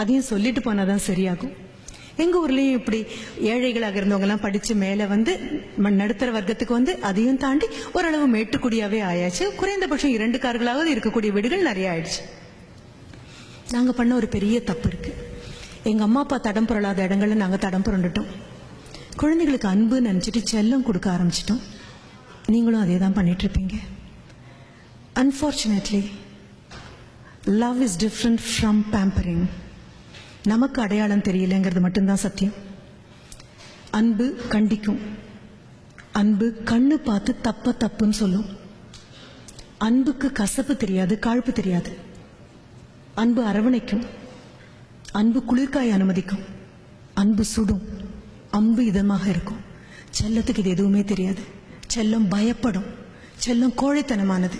அதையும் சொல்லிட்டு போனாதான் சரியாகும். எங்க ஊர்லயும் இப்படி ஏழைகளாக இருந்தவங்க எல்லாம் படிச்சு மேல வந்து நடுத்தர வர்க்கத்துக்கு வந்து அதையும் தாண்டி ஓரளவு மேட்டுக்குடியாவே ஆயாச்சு. குறைந்தபட்சம் இரண்டு கார்களாவது இருக்கக்கூடிய வீடுகள் நிறைய ஆயிடுச்சு. நாங்க பண்ண ஒரு பெரிய தப்பு இருக்கு. எங்க அம்மா அப்பா தடம் புரளாத இடங்கள்ல நாங்க தடம் புரண்டுட்டோம். குழந்தைகளுக்கு அன்பு நினைச்சிட்டு செல்லம் கொடுக்க ஆரம்பிச்சிட்டோம். நீங்களும் அதே தான் பண்ணிட்டு இருப்பீங்க. Unfortunately love is different from pampering நமக்கு அடையாளம் தெரியலங்கிறது மட்டும்தான் சத்தியம். அன்பு கண்டிக்கும். அன்பு கண்ணு பார்த்து தப்ப தப்புன்னு சொல்லும். அன்புக்கு கசப்பு தெரியாது காழ்ப்பு தெரியாது. அன்பு அரவணைக்கும். அன்பு குளிர்காய அனுமதிக்கும். அன்பு சுடும். அன்பு இதமாக இருக்கும். செல்லத்துக்கு இது எதுவுமே தெரியாது. செல்லம் பயப்படும். செல்லம் கோழைத்தனமானது.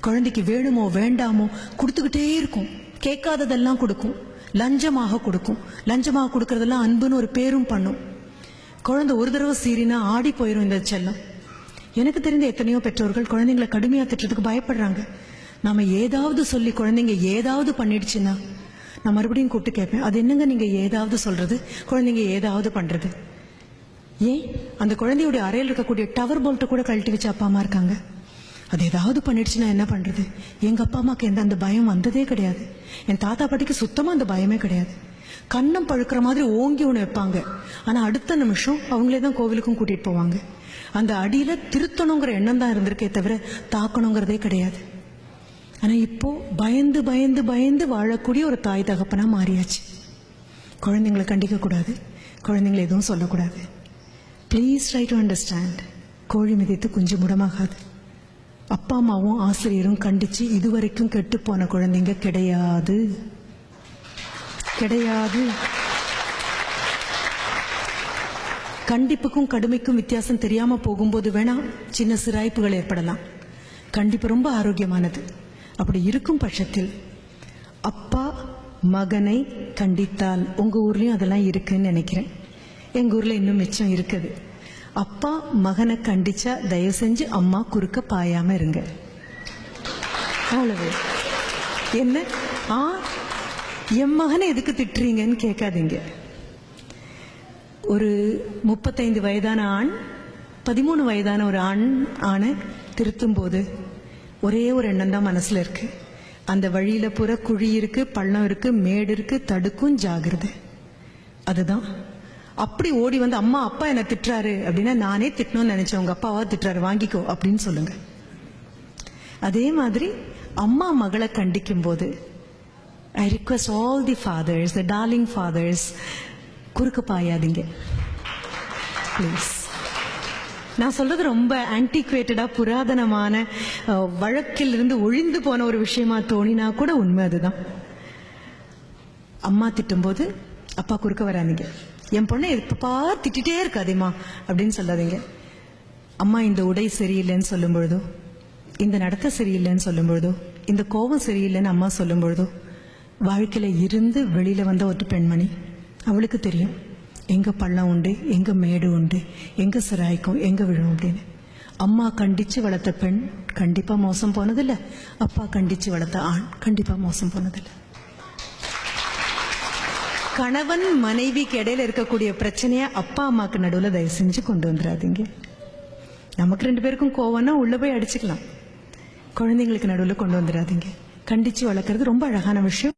குழந்தைக்கு வேணுமோ வேண்டாமோ கொடுத்துக்கிட்டே இருக்கும். கேட்காததெல்லாம் கொடுக்கும். லஞ்சமாக கொடுக்கும். லஞ்சமாக கொடுக்கறதெல்லாம் அன்புன்னு ஒரு பேரும் பண்ணும். குழந்தை ஒரு தடவை சீறினா ஆடி போயிடும் இந்த செல்லம். எனக்கு தெரிந்த எத்தனையோ பெற்றோர்கள் குழந்தைங்களை கடுமையா திட்டுறதுக்கு பயப்படுறாங்க. நாம ஏதாவது சொல்லி குழந்தைங்க ஏதாவது பண்ணிடுச்சுன்னா நான் மறுபடியும் கூப்பிட்டு கேட்பேன் அது என்னங்க நீங்க ஏதாவது சொல்றது? குழந்தைங்க ஏதாவது பண்றது? ஏன்? அந்த குழந்தையுடைய அறையில் இருக்கக்கூடிய டவர் போல்ட்டை கூட கழட்டி வச்சு அப்பா அம்மா இருக்காங்க. அது ஏதாவது பண்ணிடுச்சுன்னா என்ன பண்றது? எங்க அப்பா அம்மாக்கு எந்த அந்த பயம் வந்ததே கிடையாது. என் தாத்தா பாட்டிக்கு சுத்தமா அந்த பயமே கிடையாது. கண்ணம் பழுக்கிற மாதிரி ஓங்கி ஒன்று வைப்பாங்க. ஆனா அடுத்த நிமிஷம் அவங்களே தான் கோவிலுக்கும் கூட்டிட்டு போவாங்க. அந்த அடியில திருத்தணுங்கிற எண்ணம் தான் இருந்திருக்கே தவிர தாக்கணுங்கிறதே கிடையாது. ஆனா இப்போ பயந்து பயந்து பயந்து வாழக்கூடிய ஒரு தாய் தகப்பனா மாறியாச்சு. குழந்தைங்களை கண்டிக்க கூடாது. குழந்தைங்களை எதுவும் சொல்லக்கூடாது. ப்ளீஸ் ட்ரை டு அண்டர்ஸ்டாண்ட் கோழி மிதித்து குஞ்சு முடமாகாது. அப்பா அம்மாவும் ஆசிரியரும் கண்டிச்சு இதுவரைக்கும் கெட்டு போன குழந்தைங்க கிடையாது. கிடையாது. கண்டிப்புக்கும் கடுமைக்கும் வித்தியாசம் தெரியாம போகும்போது வேணா சின்ன சிராய்ப்புகள் ஏற்படலாம். கண்டிப்பு ரொம்ப ஆரோக்கியமானது. அப்படி இருக்கும் பட்சத்தில் அப்பா மகனை கண்டித்தால் உங்க ஊர்லயும் அதெல்லாம் இருக்குன்னு நினைக்கிறேன். எங்க ஊர்ல இன்னும் மிச்சம் இருக்குது. அப்பா மகனை கண்டிச்சா தயவு செஞ்சு அம்மா குறுக்க பாயாம இருங்க. அவ்வளவு. என்ன? ஆ? என் மகனை எதுக்கு திட்டுறீங்கன்னு கேட்காதீங்க. ஒரு முப்பத்தைந்து வயதான ஆண் பதிமூணு வயதான ஒரு ஆண் ஆணை திருத்தும் போது ஒரே ஒரு எண்ணம் தான் மனசுல இருக்கு. அந்த வழியில புற குழி இருக்கு பள்ளம் இருக்கு மேடு இருக்கு தடுக்கும் ஜாகிரதை. அதுதான். அப்படி ஓடி வந்து அம்மா அப்பா என்ன திட்டுறாரு அப்படின்னா நானே திட்டணும்னு நினைச்சேன். உங்க அப்பாவா திட்டுறாரு. வாங்கிக்கோ அப்படின்னு சொல்லுங்க. அதே மாதிரி அம்மா மகளை கண்டிக்கும் போது I request all the fathers the darling fathers குறுக்க பாயாதீங்க. ப்ளீஸ் நான் சொல்றது ரொம்ப ஆன்டிகுவேட்டடா புராதனமான வழக்கில் இருந்து ஒழிந்து போன ஒரு விஷயமா தோணினா கூட உண்மை அதுதான். அம்மா திட்டும்போது அப்பா குறுக்க வராதீங்க. என் பொண்ணை எப்பப்பா திட்டிட்டே இருக்காதேம்மா அப்படின்னு சொல்லாதீங்க. அம்மா இந்த உடை சரியில்லைன்னு சொல்லும் பொழுதோ இந்த நடத்த சரியில்லைன்னு சொல்லும் பொழுதோ இந்த கோபம் சரியில்லைன்னு அம்மா சொல்லும் பொழுதோ இருந்து வெளியில் வந்த ஒரு பெண்மணி அவளுக்கு தெரியும் எங்கே பள்ளம் உண்டு எங்கே மேடு உண்டு எங்கே சிராய்க்கும் எங்கே விழும் அப்படின்னு. அம்மா கண்டித்து வளர்த்த பெண் கண்டிப்பாக மோசம் போனதில்ல. அப்பா கண்டித்து வளர்த்த ஆண் கண்டிப்பாக மோசம் போனதில்லை. கணவன் மனைவிக்கு இடையில இருக்கக்கூடிய பிரச்சனைய அப்பா அம்மாக்கு நடுவில் தயவு செஞ்சு கொண்டு வந்துடாதீங்க. நமக்கு ரெண்டு பேருக்கும் கோவம்னா உள்ள போய் அடிச்சுக்கலாம். குழந்தைங்களுக்கு நடுவில் கொண்டு வந்துடாதீங்க. கண்டிச்சு வளர்க்கறது ரொம்ப அழகான விஷயம்.